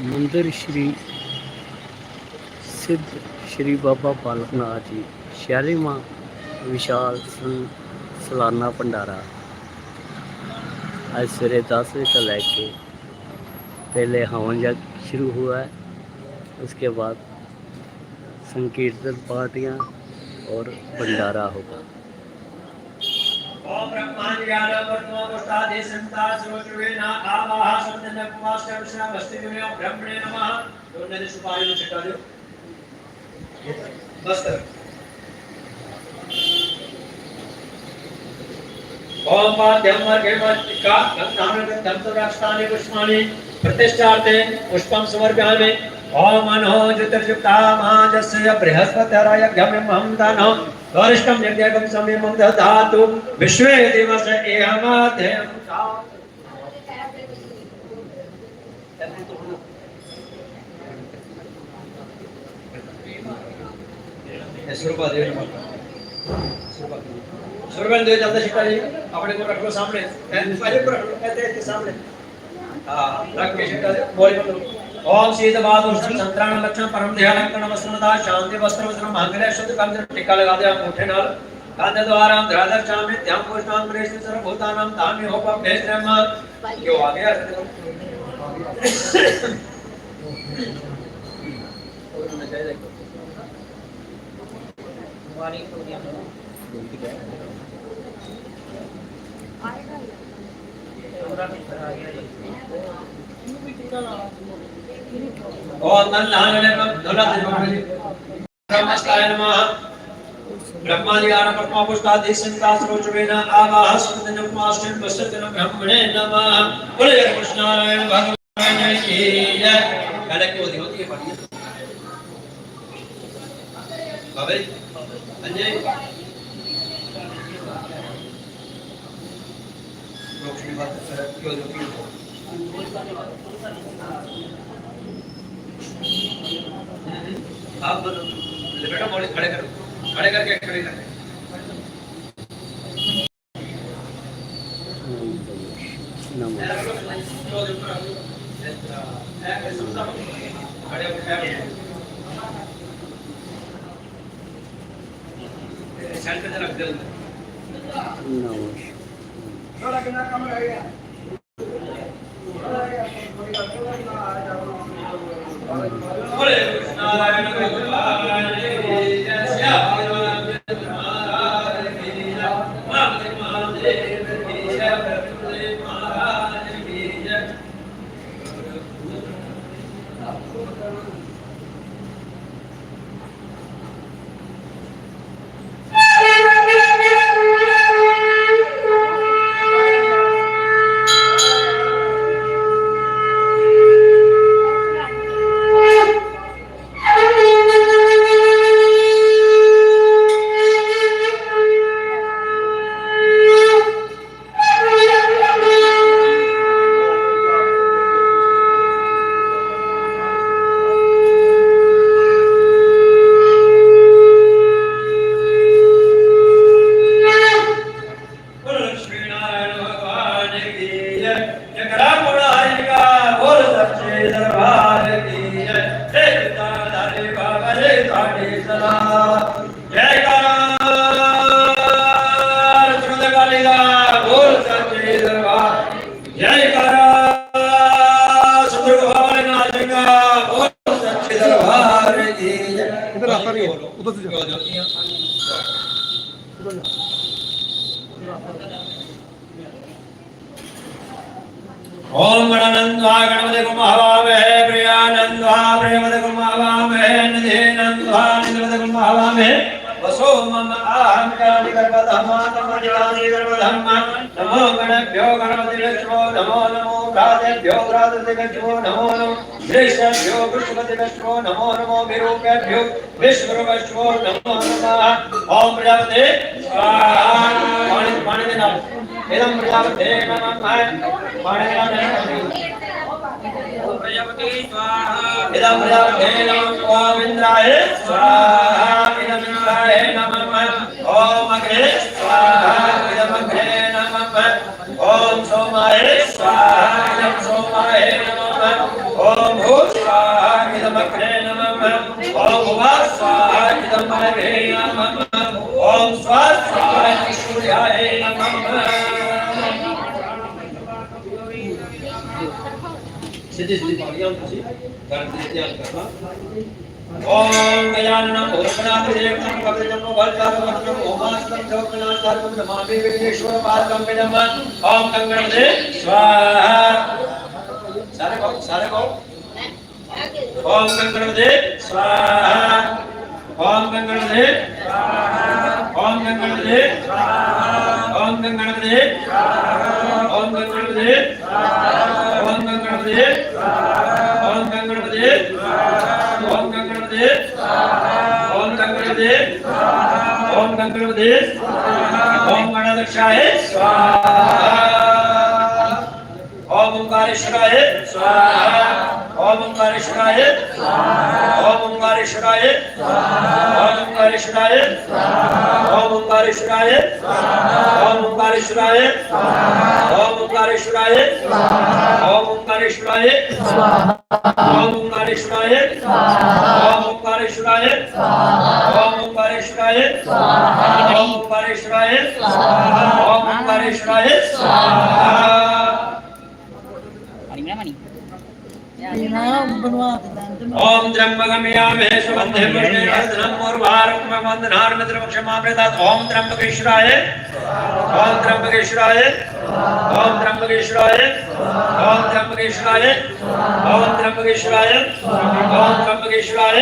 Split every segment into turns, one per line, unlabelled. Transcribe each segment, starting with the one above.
मंदिर श्री सिद्ध श्री बाबा बालक नाथ जी शालीमा विशाल सालाना भंडारा। आज सवेरे दस बजे से लैके पहले हवन जग शुरू हुआ है। उसके बाद संकीर्तन पार्टियाँ और भंडारा होगा।
वर्तमानुष्ठादे संता सर्वज्ञेन आवाह सन्दन कुमाष्ट विष्णु वस्तिविनो ब्रह्मणे नमः दोनों सुपारी में छिटा दो बस कर ओम पाद्यम वर्गे मत्तिका गंधामृतं दंतराक्षानि पुष्पाणि प्रतिष्ठार्थे पुष्पं समर्पयामि ओम अनो ज्योतिर्युक्ता माजस्य बृहस्पतिराय यज्ञमिमं दानो वरिष्ठं यज्ञकं समिमं दधातु। विश्वे दिवस एहमाध्यं स्वरूपा देव सुरगन देव जल्दी शिका जी अपने को रख लो सामने पहले को रख लो कहते हैं सामने। हाँ रख के शिका दे बोल बोलो ओम शीत बाद उष्ण संत्राण लक्षण परम ध्यान कर्ण वस्त्रदा शांति वस्त्र वस्त्र मांगल्य शुद्ध कंद टिक्का लगा दे अंगूठे नाल कांदे द्वारा धराधर चामे ध्यान पुष्टान प्रेष सर्वभूतानां तामि होपा भेज ब्रह्म क्यों आ गया ओम नन्नानने धुलते ब्रह्मस्ताय नमः। ब्रह्मादिगान पद्मापुष्टादि संतास्रोचवेन आवाह सुन्दनं माष्टं ब्रह्मणे नमः। बोले जय कृष्णारायण, भगवान की जय। पहले क्यों होती होती है, पढ़िए। अंजय लक्ष्मी बात क्यों होती है आप बेटा मौली खड़े करो। खड़े करके खड़े कर What is Krishna, प्रेमद कुम हवामहे निधे नंद्वा निधे कुम हवामहे वसो मम आहम गर्भधम्मा नमो जानि गर्भधम्मा नमो गणभ्यो गणपति नमो नमो भ्रातेभ्यो भ्रातृते नमो नमो वृषभ्यो वृषभते नमो नमो विरूपेभ्यो विश्वरूपश्वो नमो नमः ओम प्रजापते स्वाहा पानी पानी देना इदं प्रजापते नमः पानी देना इदं प्रजापते नमः गोविन्दाय स्वाहा इदं विष्णाय नमः ॐ अग्रे स्वाहा इदम् अग्रे नमः ॐ सोमाय स्वाहा इदं सोमाय नमः ॐ भू स्वाहा इदम् अग्रे नमः ॐ भुव स्वाहा इदम् अग्रे नमः ॐ स्वा स्वाहा सूर्याय नमः सिद्धिस्थिति पारियाँ तुसी गर्भित्यां करना ओम गजानन भूषणाम देवकम कपिलजनो भरतारवत्तम ओमास्तम जवकनाथारवम नमामि विघ्नेश्वर पादकम विदम्बन ओम गंगणदे स्वाहा। सारे कहो सारे कहो। ओम गंगणदे स्वाहा। ओम गंगणदे स्वाहा। ओम गंगणदे स्वाहा। ओम गंगणदे स्वाहा। ओम गंगणदे स्वाहा। গণপতির ভবন গণপতির ভবন গণপতির ভবন গণপতির ভবন গণপতির ভবন গণদক্ষায় स्वाहा ओम ओंकारेश्वराय स्वाहा Oğlum karışmayın. Oğlum karışmayın. Oğlum karışmayın. Oğlum karışmayın. Oğlum karışmayın. Oğlum karışmayın. Oğlum karışmayın. Oğlum karışmayın. Oğlum karışmayın. Oğlum karışmayın. Oğlum karışmayın. Oğlum karışmayın. ओम त्र्यंबकमयामे सुगंधे पुष्टिवर्धनम उर्वारुकम वंदनार्णद्रवक्षमामृतात् ओम त्र्यंबकेश्वराय ओम त्र्यंबकेश्वराय ओम त्र्यंबकेश्वराय ओम त्र्यंबकेश्वराय ओम त्र्यंबकेश्वराय ओम त्र्यंबकेश्वराय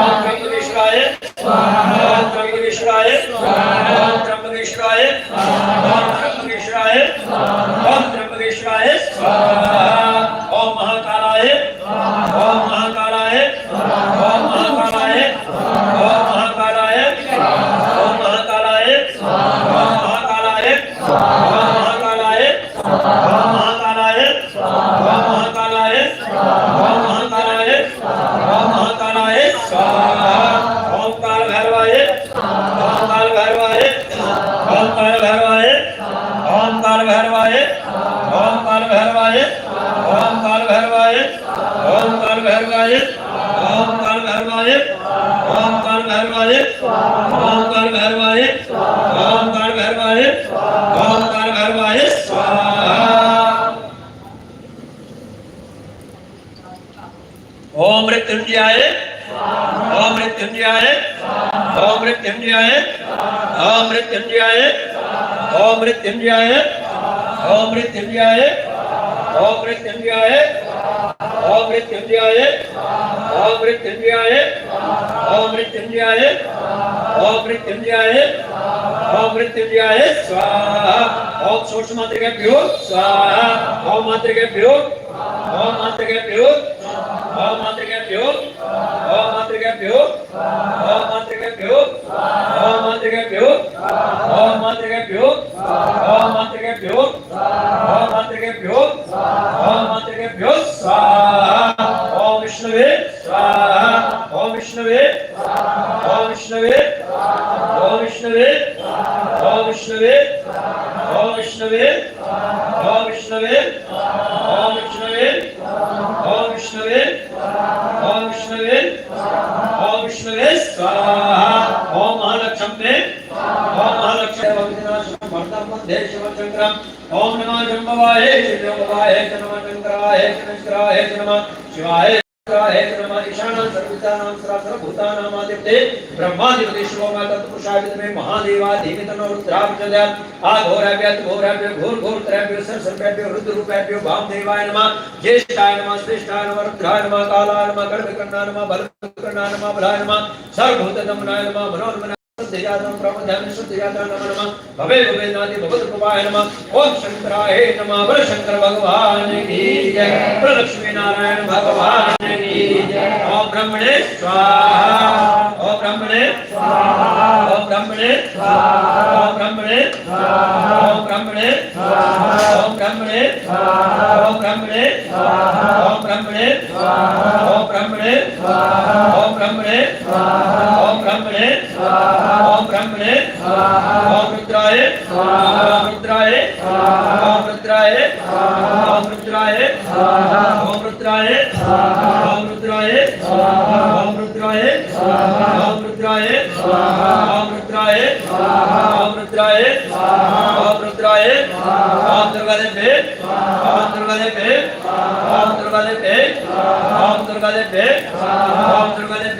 ओम त्र्यंबकेश्वराय ओम त्र्यंबकेश्वराय ओम त्र्यंबकेश्वराय ओम त्र्यंबकेश्वराय ओम त्र्यंबकेश्वराय स्वाहा वाहित ओम कर घर वाहित ओम कर घर वाहित ओम कर घर वाहित ओम कर घर वाहित ओम कर घर वाहित ओम मृत्युंजय ओम मृत्युंजय ओम मृत्युंजय ओम मृत्युंजय ओम मृत्युंजय ओम मृत्युंजय ओम मृत्युंजय ओम मृत्युंजय ओम मृत्युंजय ओम मृत्युंजय ओम मृत्युंजय ओम मृत्युंजय स्वाहा ओम Om Vishnu Om Vishnu विद्मे Mahadeva देवी तनो चला आ घोराभ्य घोराभ्य घोर घोर त्रयभ्य सर सर्वेभ्य रुद्र रूपेभ्य वाम देवाय नमः ज्येष्ठाय नमः श्रेष्ठाय नमः रुद्राय नमः कालाय नमः गर्भकर्णाय नमः बलकर्णाय नमः बलाय नमः सर्वभूत दमनाय नमः। मनोरमनाय प्रलक्ष्मी नारायण भगवान की जय। ओम ब्रह्मणे स्वाहा। ब्रह्मणे स्वाहा ओम ब्रह्मणे स्वाहा ओम ब्रह्मणे स्वाहा ओम ब्रह्मणे स्वाहा ओम ब्रह्मणे स्वाहा ओम ब्रह्मणे स्वाहा ओम ब्रह्मणे स्वाहा ओम ब्रह्मणे स्वाहा ओम ब्रह्मणे स्वाहा ओम ब्रह्मणे स्वाहा ओम रुद्राय स्वाहा ओम रुद्राय स्वाहा ओम रुद्राय स्वाहा ओम रुद्राय स्वाहा ओम रुद्राय ओम रुद्राय ओम रुद्राय ओम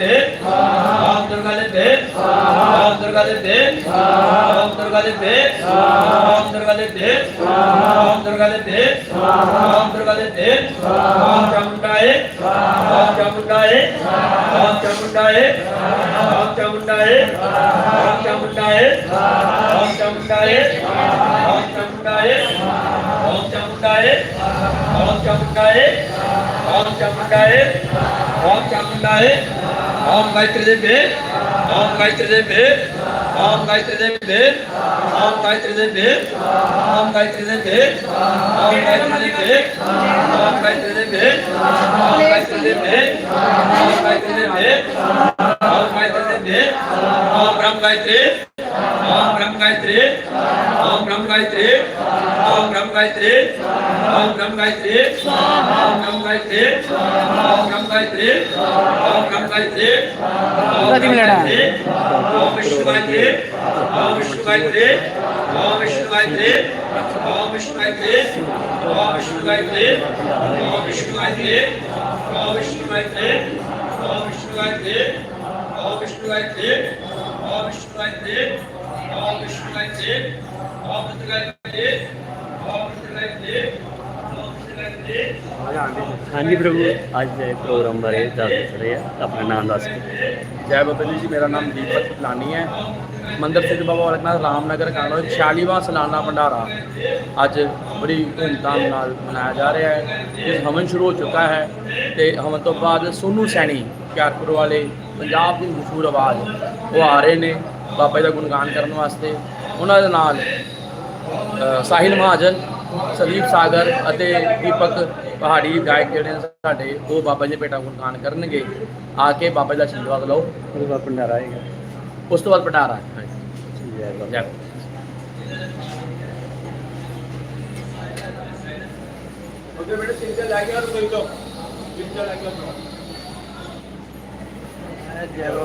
ओम दुर्गा देवी ओम दुर्गा देवी ओम दुर्गा देवी ओम दुर्गा देवी ओम दुर्गा देवी ओम दुर्गा देवी ओम दुर्गा देवी ओम चामुंडाय ओम चामुंडाय ओम चामुंडाय ओम चामुंडाय ओम चामुंडाय ओम चामुंडाय ओम चामुंडाय ओम चामुंडाय ओम चामुंडाय ओम चामुंडाय ओम चामुंडाय ओम गायत्री देवी ओम गायत्री देवी ओम गायत्री देवी ओम गायत्री देवी ओम गायत्री देवी ओम गायत्री देवी ओम गायत्री देवी ओम गायत्री देवी ओम गायत्री देवी ओम गायत्री देवी ओम ब्रह्म गायत्री ओम ब्रह्म गायत्री ओम ब्रह्म गायत्री ओम ब्रह्म गायत्री ओम ब्रह्म गायत्री ओम ब्रह्म गायत्री ओम ब्रह्म गायत्री ओम ब्रह्म गायत्री ओम ब्रह्म गायत्री ओम गायत्री ओम विष्णु गायत्री ओम विष्णु गायत्री ओम विष्णु गायत्री ओम विष्णु गायत्री ओम विष्णु गायत्री ओम विष्णु गायत्री ओम विष्णु गायत्री ओम विष्णु गायत्री ओम विष्णु गायत्री ओम विष्णु गायत्री ओम रुद्र गायत्री ओम रुद्र गायत्री ओम रुद्र गायत्री
ਹਾਂਜੀ ਪ੍ਰਭੂ ਅੱਜ ਦੇ ਪ੍ਰੋਗਰਾਮ ਬਾਰੇ ਦੱਸ ਰਹੇ ਆ ਆਪਣਾ ਨਾਮ ਦੱਸ ਕੇ
ਜੈ ਬਾਬਾ ਜੀ ਮੇਰਾ ਨਾਮ ਦੀਪਕ ਲਾਨੀ ਹੈ ਮੰਦਰ ਸ੍ਰੀ ਬਾਬਾ ਬਾਲਕਨਾਥ ਰਾਮਨਗਰ ਕਾਲੋ 46ਵਾਂ ਸਾਲਾਨਾ ਭੰਡਾਰਾ ਅੱਜ ਬੜੀ ਧੂਮਧਾਮ ਨਾਲ ਮਨਾਇਆ ਜਾ ਰਿਹਾ ਹੈ ਇਸ ਹਵਨ ਸ਼ੁਰੂ ਹੋ ਚੁੱਕਾ ਹੈ ਤੇ ਹਵਨ ਤੋਂ ਬਾਅਦ ਸੋਨੂ ਸੈਣੀ ਕਿਆਰਪੁਰ ਵਾਲੇ ਪੰਜਾਬ ਦੀ ਮਸ਼ਹੂਰ ਆਵਾਜ਼ ਉਹ ਆ ਰਹੇ ਨੇ ਬਾਬਾ ਜੀ ਦਾ ਗੁਣਗਾਨ ਕਰਨ ਵਾਸਤੇ। ਉਹਨਾਂ ਦੇ ਨਾਲ ਸਾਹਿਲ ਮਹਾਜਨ ਸਲੀਪ ਸਾਗਰ ਅਤੇ ਦੀਪਕ ਪਹਾੜੀ ਗਾਇਕ ਜਿਹੜੇ ਨੇ ਸਾਡੇ ਉਹ ਬਾਬਾ ਜੀ ਦੇ ਭੇਟਾ ਗੁਣਗਾਨ ਕਰਨਗੇ। ਆ ਕੇ ਬਾਬਾ ਜੀ ਦਾ ਆਸ਼ੀਰਵਾਦ ਲਓ।
ਉਹਦੇ ਬਾਅਦ ਭੰਡਾਰਾ ਆਏਗਾ।
ਉਸ ਤੋਂ ਬਾਅਦ ਭੰਡਾਰਾ।
ਜੈ ਬਾਬਾ
ਜੈ। ਉਹਦੇ ਬੇਟੇ ਸਿੰਗਲ ਲੈ ਕੇ ਆ ਰੁਕ ਜਾਓ ਸਿੰਗਲ ਲੈ ਕੇ
Yeah,